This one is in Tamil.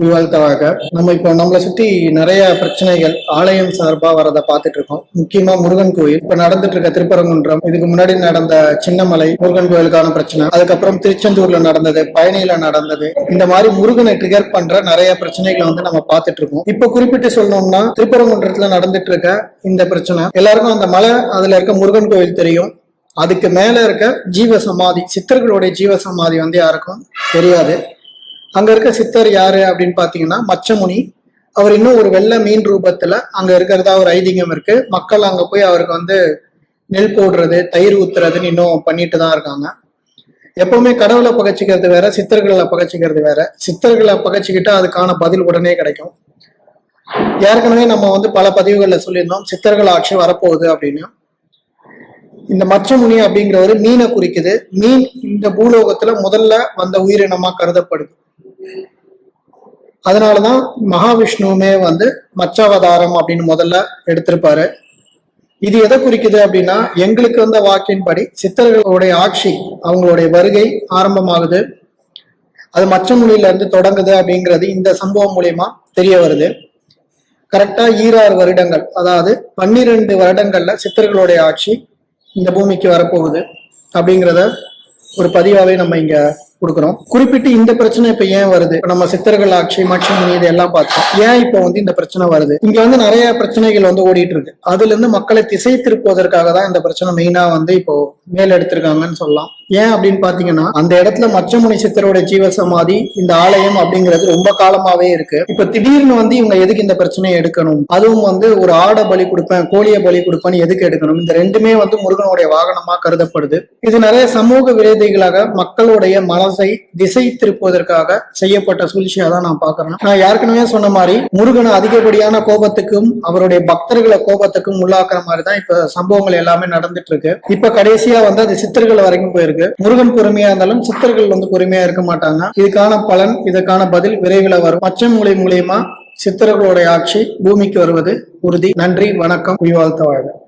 உள்வாழ்த்தவாக நம்ம இப்போ நம்மளை சுத்தி நிறைய பிரச்சனைகள் ஆலயம் சார்பா வரதை பார்த்துட்டு இருக்கோம். முக்கியமா முருகன் கோயில். இப்ப நடந்துட்டு இருக்க திருப்பரங்குன்றம் இதுக்கு முன்னாடி நடந்த சின்னமலை முருகன் கோயிலுக்கான பிரச்சனை அதுக்கப்புறம் திருச்செந்தூர்ல நடந்தது பயணியில நடந்தது. இந்த மாதிரி முருகனை ட்ரிகர் பண்ற நிறைய பிரச்சனைகளை வந்து நம்ம பார்த்துட்டு இருக்கோம். இப்ப குறிப்பிட்டு சொல்லணும்னா திருப்பரங்குன்றத்துல நடந்துட்டு இருக்க இந்த பிரச்சனை எல்லாருக்கும் அந்த மலை அதுல இருக்க முருகன் கோயில் தெரியும். அதுக்கு மேல இருக்க ஜீவ சமாதி சித்தர்களுடைய ஜீவ சமாதி வந்து யாருக்கும் தெரியாது. அங்க இருக்க சித்தர் யாரு அப்படின்னு பாத்தீங்கன்னா மச்சமுனி. அவர் இன்னும் ஒரு வெள்ளை மீன் ரூபத்துல அங்க இருக்கிறதா ஒரு ஐதீகம் இருக்கு. மக்கள் அங்க போய் அவருக்கு வந்து நெல் போடுறது தயிர் ஊத்துறதுன்னு இன்னும் பண்ணிட்டு தான் இருக்காங்க. எப்பவுமே கடவுளை பகச்சிக்கிறது வேற சித்தர்களை பகச்சிக்கிறது வேற. சித்தர்களை பகச்சிக்கிட்டா அதுக்கான பதில் உடனே கிடைக்கும். ஏற்கனவே நம்ம வந்து பல பதிவுகள்ல சொல்லியிருந்தோம் சித்தர்கள் ஆட்சி வரப்போகுது அப்படின்னு. இந்த மச்சமுனி அப்படிங்கிறவர் மீனை குறிக்குது. மீன் இந்த பூலோகத்துல முதல்ல வந்த உயிரினமா கருதப்படுது. அதனாலதான் மகாவிஷ்ணுவுமே வந்து மச்சாவதாரம் அப்படின்னு முதல்ல எடுத்திருப்பாரு. இது எதை குறிக்குது அப்படின்னா எங்களுக்கு வந்த வாக்கின்படி சித்தர்களுடைய ஆட்சி அவங்களுடைய வருகை ஆரம்பமாகுது. அது மச்சமுனியில இருந்து தொடங்குது அப்படிங்கிறது இந்த சம்பவம் மூலியமா தெரிய வருது. கரெக்டா ஈராறு வருடங்கள் அதாவது பன்னிரெண்டு வருடங்கள்ல சித்தர்களுடைய ஆட்சி இந்த பூமிக்கு வரப்போகுது அப்படிங்கிறத ஒரு பதிவாவே நம்ம இங்க கொடுக்குறோம். குறிப்பிட்டு இந்த பிரச்சனை இப்ப ஏன் வருது? இப்ப நம்ம சித்தர்கள் ஆட்சி மட்சமுனி இதெல்லாம் பார்த்தோம். ஏன் இப்ப வந்து இந்த பிரச்சனை வருது? இங்க வந்து நிறைய பிரச்சனைகள் வந்து ஓடிட்டு இருக்கு. அதுல இருந்து மக்களை திசை திருப்புவதற்காக தான் இந்த பிரச்சனை மெயினா வந்து இப்போ மேல் எடுத்திருக்காங்கன்னு சொல்லலாம். ஏன் அப்படின்னு பாத்தீங்கன்னா அந்த இடத்துல மச்சமுனி சித்தரோட ஜீவ சமாதி இந்த ஆலயம் அப்படிங்கிறது ரொம்ப காலமாவே இருக்கு. இப்ப திடீர்னு வந்து இவங்க எதுக்கு இந்த பிரச்சனையை எடுக்கணும்? அதுவும் வந்து ஒரு ஆடை பலி கொடுப்பேன் கோழிய பலி கொடுப்பேன் எதுக்கு எடுக்கணும்? இந்த ரெண்டுமே வந்து முருகனுடைய வாகனமா கருதப்படுது. இது நிறைய சமூக விரோதிகளாக மக்களுடைய மனசை திசை திருப்புவதற்காக செய்யப்பட்ட சூழ்ச்சியா தான் நான் பாக்குறேன் நான் ஏற்கனவே சொன்ன மாதிரி முருகனை அதிகப்படியான கோபத்துக்கும் அவருடைய பக்தர்களை கோபத்துக்கும் உள்ளாக்குற மாதிரி தான் இப்ப சம்பவங்கள் எல்லாமே நடந்துட்டு இருக்கு. இப்ப கடைசியா வந்து அது சித்தர்கள் வரைக்கும் போயிருக்கு. முருகன் பொறுமையா இருந்தாலும் சித்தர்கள் வந்து பொறுமையா இருக்க மாட்டாங்க. இதுக்கான பலன் இதற்கான பதில் விரைவில் வரும். பச்சை மூலை மூலியமா சித்தர்களுடைய ஆட்சி பூமிக்கு வருவது உறுதி. நன்றி வணக்கம். உயிர்வாழ்த்த வாழ்க.